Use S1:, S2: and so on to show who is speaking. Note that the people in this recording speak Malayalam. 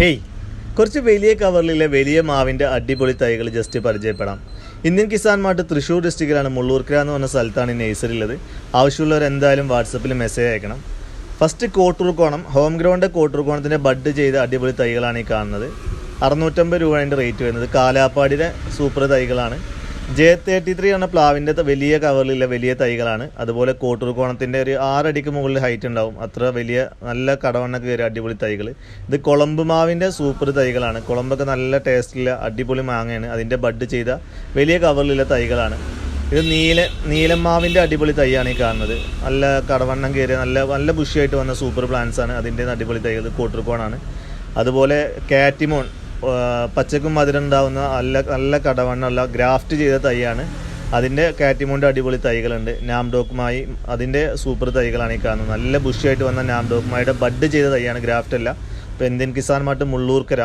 S1: ഹേയ് കുറച്ച് വലിയ കവറിലെ വലിയ മാവിന്റെ അടിപൊളി തൈകൾ ജസ്റ്റ് പരിചയപ്പെടാം. ഇന്ത്യൻ കിസാൻ മാർട്ട് തൃശ്ശൂർ ഡിസ്ട്രിക്റ്റിലാണ് മുള്ളൂർക്കര എന്ന് പറഞ്ഞ സ്ഥലത്താണ് ഈ നഴ്സറി ഉള്ളത് ആവശ്യമുള്ളവർ എന്തായാലും വാട്സപ്പിൽ മെസ്സേജ് അയക്കണം. ഫസ്റ്റ് കോട്ടൂർക്കോണം ഹോം ഗ്രൗണ്ട് കോട്ടൂർക്കോണത്തിന്റെ ബഡ് ചെയ്ത അടിപൊളി തൈകളാണ് ഈ കാണുന്നത്. അറുന്നൂറ്റമ്പത് രൂപ അതിന്റെ റേറ്റ് വരുന്നത്. കാലാപ്പാടിയുടെ സൂപ്പർ തൈകളാണ്. ജെ തേർട്ടി ത്രീ എന്ന പ്ലാവിന്റെ വലിയ കവറിലുള്ള വലിയ തൈകളാണ്. അതുപോലെ കോട്ടൂർ കോണത്തിന്റെ ഒരു ആറടിക്ക് മുകളിൽ ഹൈറ്റ് ഉണ്ടാവും. അത്ര വലിയ നല്ല കടവണ്ണൊക്കെ കയറി അടിപൊളി തൈകൾ ഇത് കുളമ്പ് മാവിന്റെ സൂപ്പർ തൈകളാണ്. കുളമ്പൊക്കെ നല്ല ടേസ്റ്റിലുള്ള അടിപൊളി മാങ്ങയാണ്. അതിന്റെ ബഡ് ചെയ്ത വലിയ കവറിലുള്ള തൈകളാണ്. ഇത് നീല നീലമാവിന്റെ അടിപൊളി തൈയാണ് ഈ കാണുന്നത്. നല്ല കടവണ്ണം കയറിയ നല്ല നല്ല ബുഷിയായിട്ട് വന്ന സൂപ്പർ പ്ലാന്റ്സാണ് ആണ് അതിന്റെ അടിപൊളി തൈകൾ. കോട്ടൂർ കോണാണ്. അതുപോലെ കാറ്റിമോൺ. പച്ചക്കും മധുരം ഉണ്ടാവുന്ന നല്ല നല്ല കടവണ്ണുള്ള ഗ്രാഫ്റ്റ് ചെയ്ത തൈയാണ്. അതിന്റെ കാറ്റിമുണ്ട് അടിപൊളി തൈകളുണ്ട്. നാംഡോക്കുമായി അതിന്റെ സൂപ്പർ തൈകളാണ് ഈ കാണുന്നത്. നല്ല ബുഷിയായിട്ട് വന്ന നാംഡോക്കുമായുടെ ബഡ് ചെയ്ത തൈയാണ് ഗ്രാഫ്റ്റ് അല്ല. Indian Kisan mart Mullurkara.